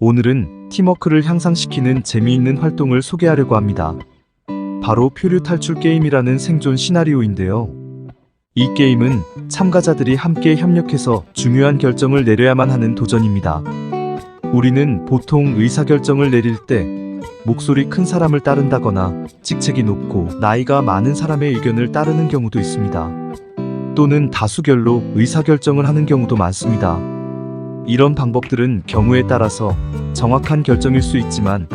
오늘은 팀워크를 향상시키는 재미있는 활동을 소개하려고 합니다. 바로 표류 탈출 게임이라는 생존 시나리오인데요. 이 게임은 참가자들이 함께 협력해서 중요한 결정을 내려야만 하는 도전입니다. 우리는 보통 의사결정을 내릴 때 목소리 큰 사람을 따른다거나 직책이 높고 나이가 많은 사람의 의견을 따르는 경우도 있습니다. 또는 다수결로 의사결정을 하는 경우도 많습니다. 이런 방법들은 경우에 따라서 정확한 결정일 수 있지만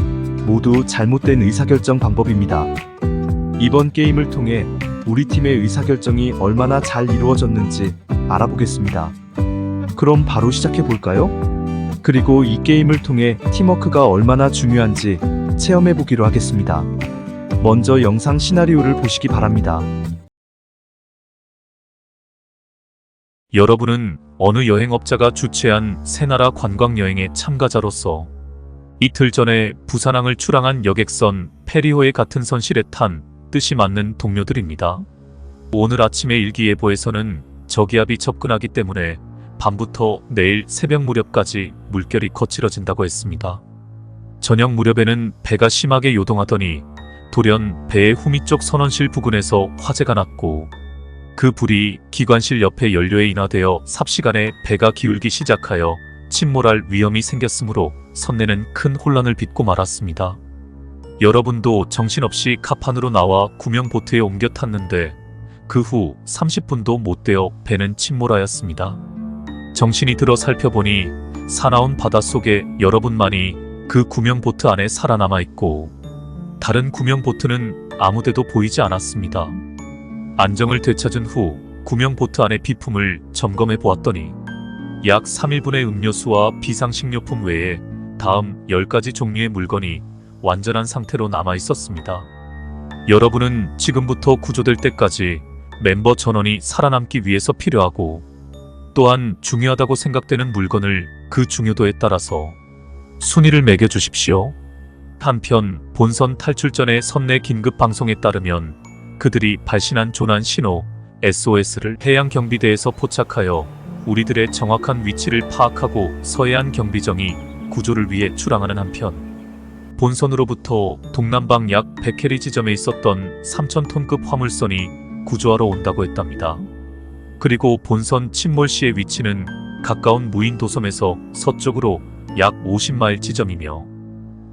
모두 잘못된 의사결정 방법입니다. 이번 게임을 통해 우리 팀의 의사결정이 얼마나 잘 이루어졌는지 알아보겠습니다. 그럼 바로 시작해 볼까요? 그리고 이 게임을 통해 팀워크가 얼마나 중요한지 체험해 보기로 하겠습니다. 먼저 영상 시나리오를 보시기 바랍니다. 여러분은 어느 여행업자가 주최한 새나라 관광여행의 참가자로서 이틀 전에 부산항을 출항한 여객선 페리호의 같은 선실에 탄 뜻이 맞는 동료들입니다. 오늘 아침의 일기예보에서는 저기압이 접근하기 때문에 밤부터 내일 새벽 무렵까지 물결이 거칠어진다고 했습니다. 저녁 무렵에는 배가 심하게 요동하더니 돌연 배의 후미 쪽 선원실 부근에서 화재가 났고 그 불이 기관실 옆에 연료에 인화되어 삽시간에 배가 기울기 시작하여 침몰할 위험이 생겼으므로 선내는 큰 혼란을 빚고 말았습니다. 여러분도 정신없이 카판으로 나와 구명 보트에 옮겨 탔는데 그 후 30분도 못 되어 배는 침몰하였습니다. 정신이 들어 살펴보니 사나운 바닷속에 여러분만이 그 구명 보트 안에 살아남아 있고 다른 구명 보트는 아무데도 보이지 않았습니다. 안정을 되찾은 후 구명 보트 안의 비품을 점검해 보았더니 약 3일분의 음료수와 비상식료품 외에 다음 10가지 종류의 물건이 완전한 상태로 남아 있었습니다. 여러분은 지금부터 구조될 때까지 멤버 전원이 살아남기 위해서 필요하고 또한 중요하다고 생각되는 물건을 그 중요도에 따라서 순위를 매겨 주십시오. 한편 본선 탈출 전의 선내 긴급 방송에 따르면 그들이 발신한 조난 신호 SOS를 해양 경비대에서 포착하여 우리들의 정확한 위치를 파악하고 서해안 경비정이 구조를 위해 출항하는 한편 본선으로부터 동남방 약 100캐리 지점에 있었던 3,000톤급 화물선이 구조하러 온다고 했답니다. 그리고 본선 침몰 시의 위치는 가까운 무인 도섬에서 서쪽으로 약 50마일 지점이며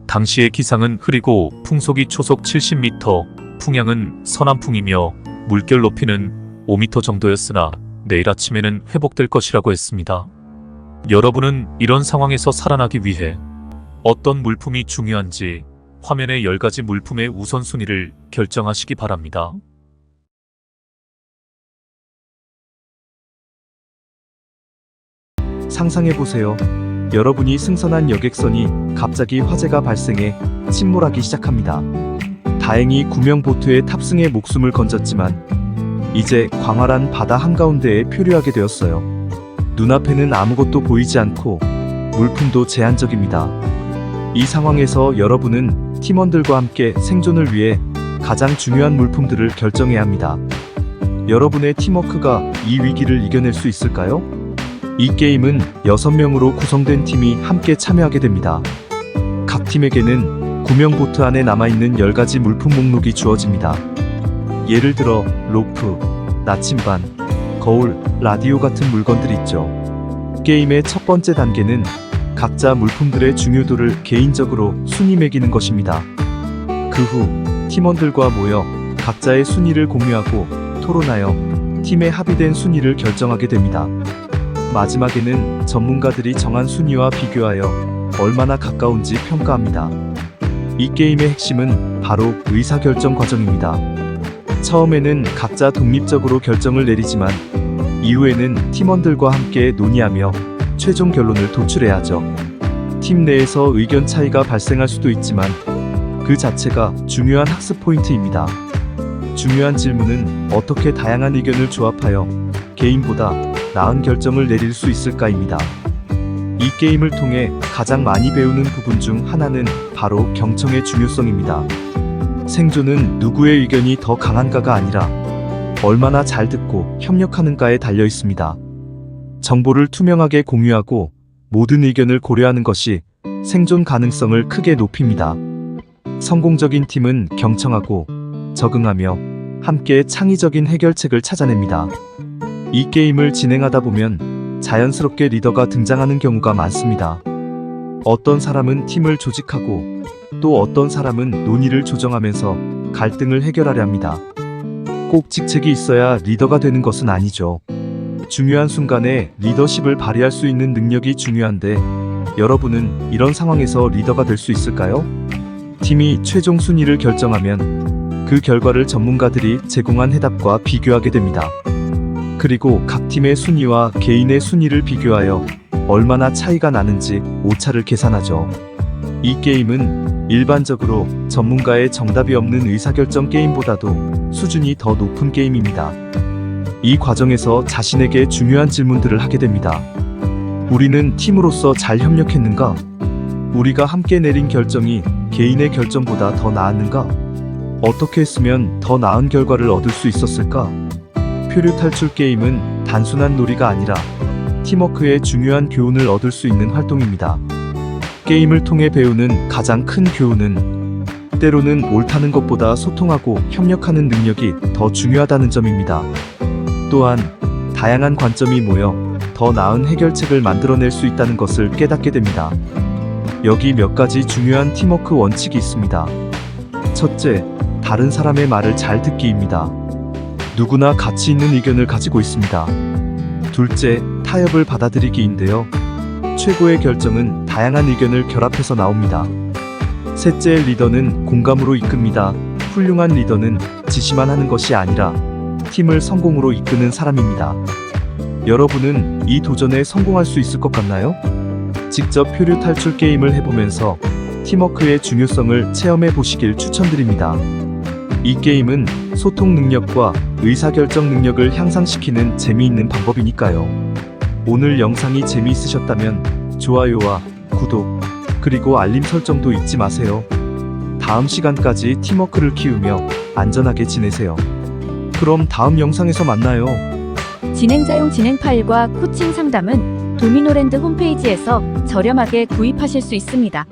당시의 기상은 흐리고 풍속이 초속 70m, 풍향은 서남풍이며 물결 높이는 5m 정도였으나 내일 아침에는 회복될 것이라고 했습니다. 여러분은 이런 상황에서 살아나기 위해 어떤 물품이 중요한지 화면의 10가지 물품의 우선순위를 결정하시기 바랍니다. 상상해 보세요. 여러분이 승선한 여객선이 갑자기 화재가 발생해 침몰하기 시작합니다. 다행히 구명 보트에 탑승해 목숨을 건졌지만 이제 광활한 바다 한가운데에 표류하게 되었어요. 눈앞에는 아무것도 보이지 않고 물품도 제한적입니다. 이 상황에서 여러분은 팀원들과 함께 생존을 위해 가장 중요한 물품들을 결정해야 합니다. 여러분의 팀워크가 이 위기를 이겨낼 수 있을까요? 이 게임은 6명으로 구성된 팀이 함께 참여하게 됩니다. 각 팀에게는 구명 보트 안에 남아있는 10가지 물품 목록이 주어집니다. 예를 들어 로프, 나침반, 거울, 라디오 같은 물건들 있죠. 게임의 첫 번째 단계는 각자 물품들의 중요도를 개인적으로 순위 매기는 것입니다. 그 후 팀원들과 모여 각자의 순위를 공유하고 토론하여 팀의 합의된 순위를 결정하게 됩니다. 마지막에는 전문가들이 정한 순위와 비교하여 얼마나 가까운지 평가합니다. 이 게임의 핵심은 바로 의사결정 과정입니다. 처음에는 각자 독립적으로 결정을 내리지만 이후에는 팀원들과 함께 논의하며 최종 결론을 도출해야죠. 팀 내에서 의견 차이가 발생할 수도 있지만 그 자체가 중요한 학습 포인트입니다. 중요한 질문은 어떻게 다양한 의견을 조합하여 개인보다 나은 결정을 내릴 수 있을까입니다. 이 게임을 통해 가장 많이 배우는 부분 중 하나는 바로 경청의 중요성입니다. 생존은 누구의 의견이 더 강한가가 아니라 얼마나 잘 듣고 협력하는가에 달려 있습니다. 정보를 투명하게 공유하고 모든 의견을 고려하는 것이 생존 가능성을 크게 높입니다. 성공적인 팀은 경청하고 적응하며 함께 창의적인 해결책을 찾아냅니다. 이 게임을 진행하다 보면 자연스럽게 리더가 등장하는 경우가 많습니다. 어떤 사람은 팀을 조직하고 또 어떤 사람은 논의를 조정하면서 갈등을 해결하려 합니다. 꼭 직책이 있어야 리더가 되는 것은 아니죠. 중요한 순간에 리더십을 발휘할 수 있는 능력이 중요한데 여러분은 이런 상황에서 리더가 될 수 있을까요? 팀이 최종 순위를 결정하면 그 결과를 전문가들이 제공한 해답과 비교하게 됩니다. 그리고 각 팀의 순위와 개인의 순위를 비교하여 얼마나 차이가 나는지 오차를 계산하죠. 이 게임은 일반적으로 전문가의 정답이 없는 의사결정 게임보다도 수준이 더 높은 게임입니다. 이 과정에서 자신에게 중요한 질문들을 하게 됩니다. 우리는 팀으로서 잘 협력했는가? 우리가 함께 내린 결정이 개인의 결정보다 더 나았는가? 어떻게 했으면 더 나은 결과를 얻을 수 있었을까? 표류 탈출 게임은 단순한 놀이가 아니라 팀워크의 중요한 교훈을 얻을 수 있는 활동입니다. 게임을 통해 배우는 가장 큰 교훈은 때로는 옳다는 것보다 소통하고 협력하는 능력이 더 중요하다는 점입니다. 또한 다양한 관점이 모여 더 나은 해결책을 만들어낼 수 있다는 것을 깨닫게 됩니다. 여기 몇 가지 중요한 팀워크 원칙이 있습니다. 첫째, 다른 사람의 말을 잘 듣기입니다. 누구나 가치 있는 의견을 가지고 있습니다. 둘째, 타협을 받아들이기인데요. 최고의 결정은 다양한 의견을 결합해서 나옵니다. 셋째, 리더는 공감으로 이끕니다. 훌륭한 리더는 지시만 하는 것이 아니라 팀을 성공으로 이끄는 사람입니다. 여러분은 이 도전에 성공할 수 있을 것 같나요? 직접 표류 탈출 게임을 해보면서 팀워크의 중요성을 체험해 보시길 추천드립니다. 이 게임은 소통 능력과 의사결정 능력을 향상시키는 재미있는 방법이니까요. 오늘 영상이 재미있으셨다면 좋아요와 구독, 그리고 알림 설정도 잊지 마세요. 다음 시간까지 팀워크를 키우며 안전하게 지내세요. 그럼 다음 영상에서 만나요. 진행자용 진행 파일과 코칭 상담은 도미노랜드 홈페이지에서 저렴하게 구입하실 수 있습니다.